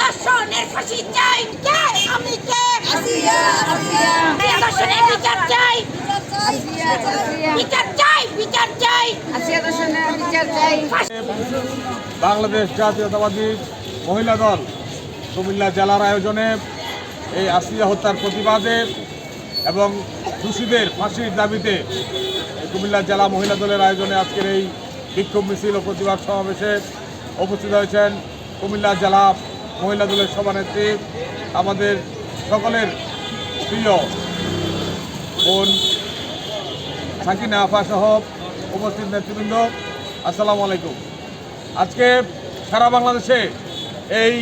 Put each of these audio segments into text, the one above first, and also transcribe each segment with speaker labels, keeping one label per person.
Speaker 1: দর্শনের ফাঁসি চাই। কে? আমি কে? দর্শনের বিচার চাই। বিচার চাই বিচার চাই।
Speaker 2: বাংলাদেশ জাতীয়তাবাদী মহিলা দল কুমিল্লা জেলার আয়োজনে এই আসিয়া হত্যার প্রতিবাদে এবং দোষীদের ফাঁসির দাবিতে কুমিল্লা জেলা মহিলা দলের আয়োজনে আজকের এই বিক্ষোভ মিছিল ও প্রতিবাদ সমাবেশে উপস্থিত হয়েছেন কুমিল্লা জেলা মহিলা দলের সভানেত্রী, আমাদের সকলের প্রিয় বোন সাকিনা আফা সহ উপস্থিত নেতৃবৃন্দ, আসসালামু আলাইকুম। আজকে সারা বাংলাদেশে এই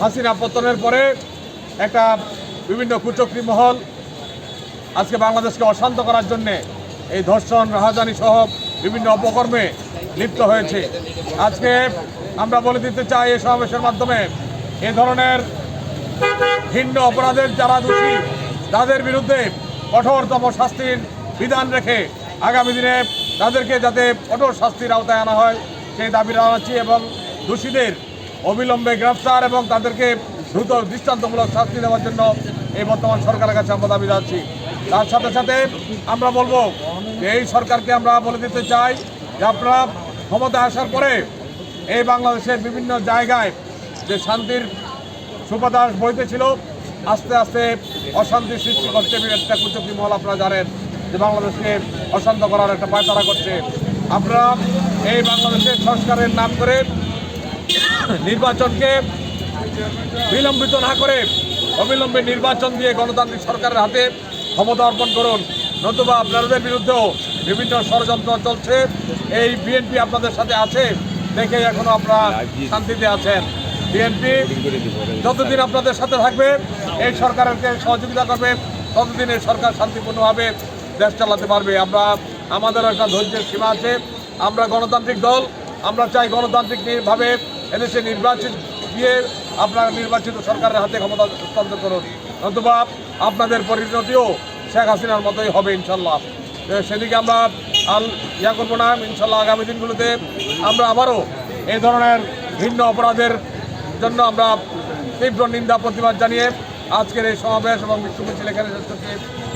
Speaker 2: হাসিনা পতনের পরে একটা বিভিন্ন কুচক্রী মহল আজকে বাংলাদেশকে অশান্ত করার জন্যে এই ধর্ষণ, রাহাজানি সহ বিভিন্ন অপকর্মে লিপ্ত হয়েছে। আজকে আমরা বলে দিতে চাই এই সমাবেশের মাধ্যমে এ ধরনের ভিন্ন অপরাধের যারা দোষী, তাদের বিরুদ্ধে কঠোরতম শাস্তির বিধান রেখে আগামী দিনে তাদেরকে যাতে কঠোর শাস্তির আওতায় আনা হয়, সেই দাবি জানাচ্ছি এবং দোষীদের অবিলম্বে গ্রেফতার এবং তাদেরকে দ্রুত দৃষ্টান্তমূলক শাস্তি দেওয়ার জন্য এই বর্তমান সরকারের কাছে আমরা দাবি জানাচ্ছি। তার সাথে সাথে আমরা বলব এই সরকারকে আমরা বলে দিতে চাই যে আপনারা ক্ষমতায় আসার পরে এই বাংলাদেশের বিভিন্ন জায়গায় যে শান্তির সুবাতাস বইতেছিল আস্তে আস্তে অশান্তি সৃষ্টি করছে একটা কুচক্রী মহল আপনারা জানেন যে বাংলাদেশকে অশান্ত করার একটা পায়তারা করছে। আপনারা এই বাংলাদেশের সংস্কারের নাম করে নির্বাচনকে বিলম্বিত না করে অবিলম্বে নির্বাচন দিয়ে গণতান্ত্রিক সরকারের হাতে ক্ষমতা অর্পণ করুন। নতুবা আপনাদের বিরুদ্ধেও বিভিন্ন ষড়যন্ত্র চলছে। এই বিএনপি আপনাদের সাথে আছে। দেখে এখনও আপনারা শান্তিতে আছেন। বিএনপি যতদিন আপনাদের সাথে থাকবে, এই সরকারকে সহযোগিতা করবে, ততদিন এই সরকার শান্তিপূর্ণভাবে দেশ চালাতে পারবে। আমরা, আমাদের একটা ধৈর্যের সীমা আছে। আমরা গণতান্ত্রিক দল, আমরা চাই গণতান্ত্রিকভাবে এদেশে নির্বাচিত দিয়ে আপনারা নির্বাচিত সরকারের হাতে ক্ষমতা হস্তান্তর করুন। নতুবা আপনাদের পরিণতিও শেখ হাসিনার মতোই হবে, ইনশাল্লাহ। সেদিকে আমরা আল ইয়া করব না ইনশাল্লাহ আগামী দিনগুলোতে আমরা আবারও এই ধরনের ভিন্ন অপরাধের জন্য আমরা তীব্র নিন্দা প্রতিবাদ জানিয়ে আজকের এই সমাবেশ এবং বিশ্বমিছিল এখানে শেষ করছি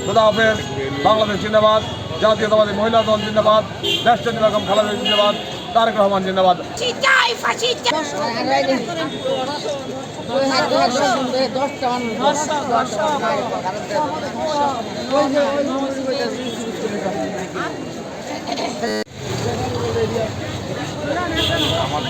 Speaker 2: খোদা হাফেজ বাংলাদেশ জিন্দাবাদ জাতীয়তাবাদী মহিলা দল জিন্দাবাদ ন্যাশনাল বেগম খালাদ জিন্দাবাদ তারেক রহমান জিন্দাবাদ
Speaker 1: দশটা আমার